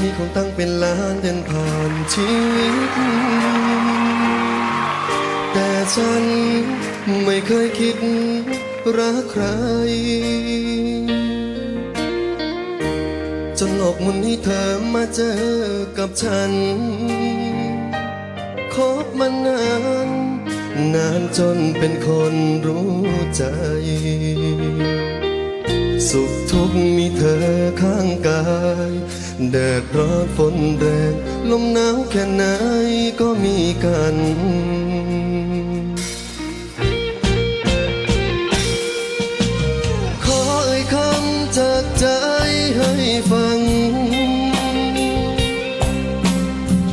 มีคนตั้งเป็นล้านเดินผ่านชีวิต แต่ฉันไม่เคยคิดรักใคร จนโลกหมุนให้เธอมาเจอกับฉัน คบมานาน นานจนเป็นคนรู้ใจ สุขทุกข์มีเธอข้างกาย แดดร้อนฝนแรง ลมหนาวแค่ไหนก็มีกันขอเอ่ยคำจากใจให้ฟัง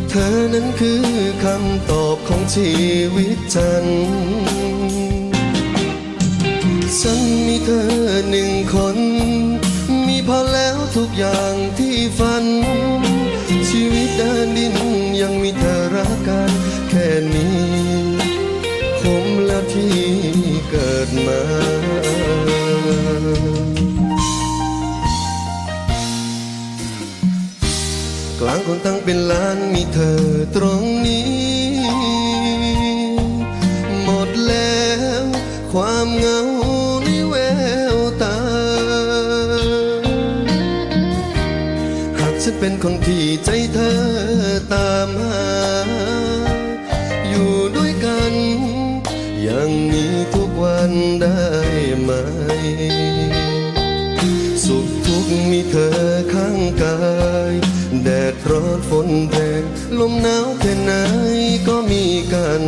เธอนั้นคือคำตอบของชีวิตฉัน ฉันมีเธอหนึ่งคน มีพอแล้วทุกอย่างที่ฝัน ชีวิตเดินดินยังมีเธอรักกันแค่นี้คุ้มแล้วที่เกิดมากลางคนตั้งเป็นล้านมีเธอตรงนี้ เป็นคนที่ใจเธอตามหา อยู่ด้วยกัน อย่างนี้ทุกวันได้ไหม สุขทุกข์มีเธอข้างกาย แดดร้อนฝนแรง ลมหนาวแค่ไหนก็มีกัน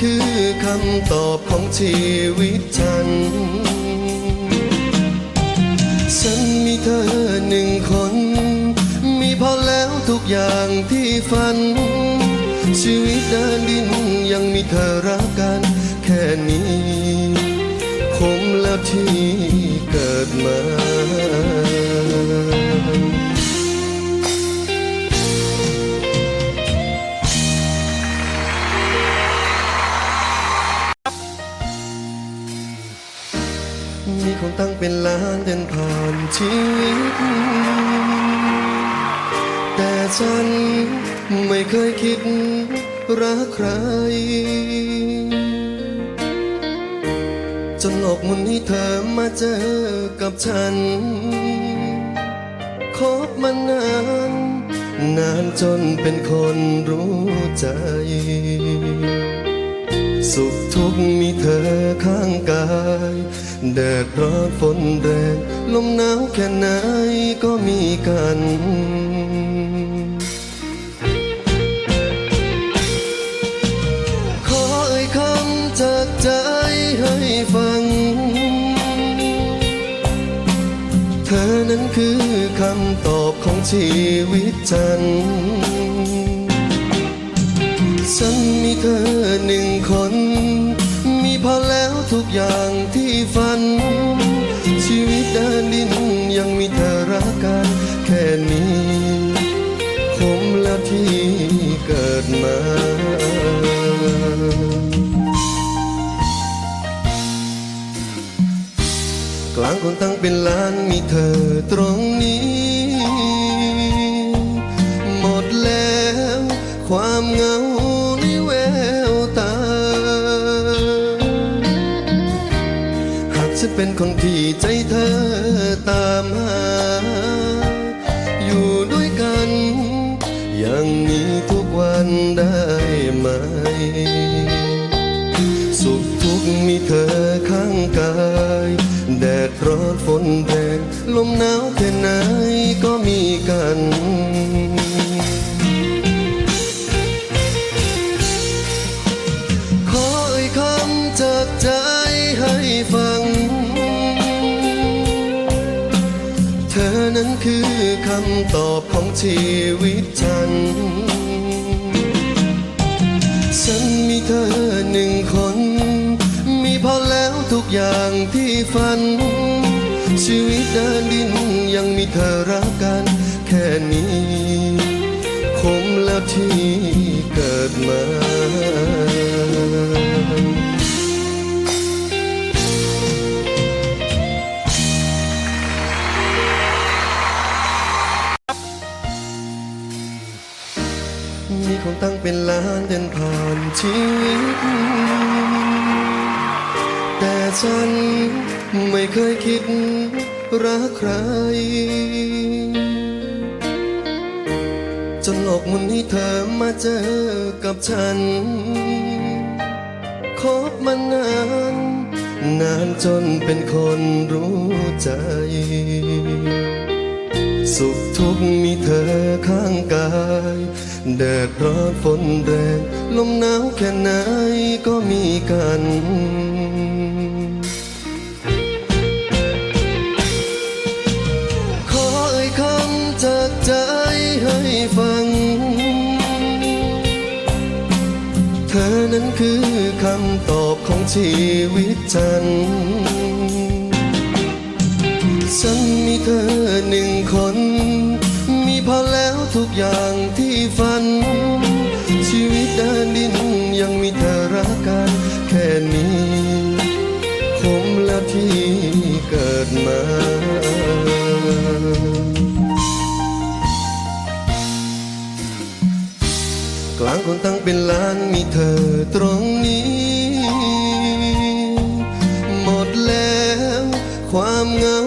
คือคำตอบของชีวิตฉัน ฉันมีเธอหนึ่งคน มีพอแล้วทุกอย่างที่ฝัน ชีวิตเดินดินยังมีเธอรักกันแค่นี้ คมแล้วที่เกิดมา เป็นล้านเดินผ่านชีวิต แต่ฉันไม่เคยคิดรักใคร จนโลกมุนให้เธอมาเจอกับฉัน คบมานาน นานจนเป็นคนรู้ใจสุขทุกข์มีเธอข้างกาย แดดร้อนฝนแรง ลมหนาวแค่ไหนก็มีกันขอเอ่ยคำจากใจให้ฟัง เธอนั้นคือคำตอบของชีวิตฉันฉันมีเธอหนึ่งคน มีพอแล้วทุกอย่างที่ ฝัน ชีวิตเดินดินยังมีเธอรักกันแค่นี้คมแล้วที่เกิดมากลางคนตั้งเป็นล้านมีเธอตรงนี้ เป็นคนที่ใจเธอตามหา อยู่ด้วยกัน อย่างนี้ทุกวันได้ไหม สุขทุกข์มีเธอข้างกาย แดดร้อนฝนแรงลมหนาวแค่ไหนก็มีกันขอเอ่ยคำจากใจ คือคำตอบของชีวิตฉัน ฉันมีเธอหนึ่งคน มีพอแล้วทุกอย่างที่ฝัน ชีวิตเดินดินยังมีเธอรักกัน แค่นี้ คมแล้วที่เกิดมา มีคนตั้งเป็นล้านเดินผ่านชีวิต แต่ฉันไม่เคยคิดรักใคร จนโลกมุนให้เธอมาเจอกับฉัน คบมานาน นานจนเป็นคนรู้ใจ สุขทุกข์มีเธอข้างกาย แดดร้อนฝนแรงลมหนาวแค่ไหนก็มีกันขอเอ่ยคำจากใจให้ฟัง เธอนั้นคือคำตอบของชีวิตฉัน ฉันมีเธอหนึ่งคน มีพอแล้วทุกอย่างที่ฝัน ชีวิตเดินดินยังมีเธอรักกันแค่นี้คุ้มแล้วที่เกิดมากลางคนตั้งเป็นล้านมีเธอตรงนี้ หมดแล้วความเงา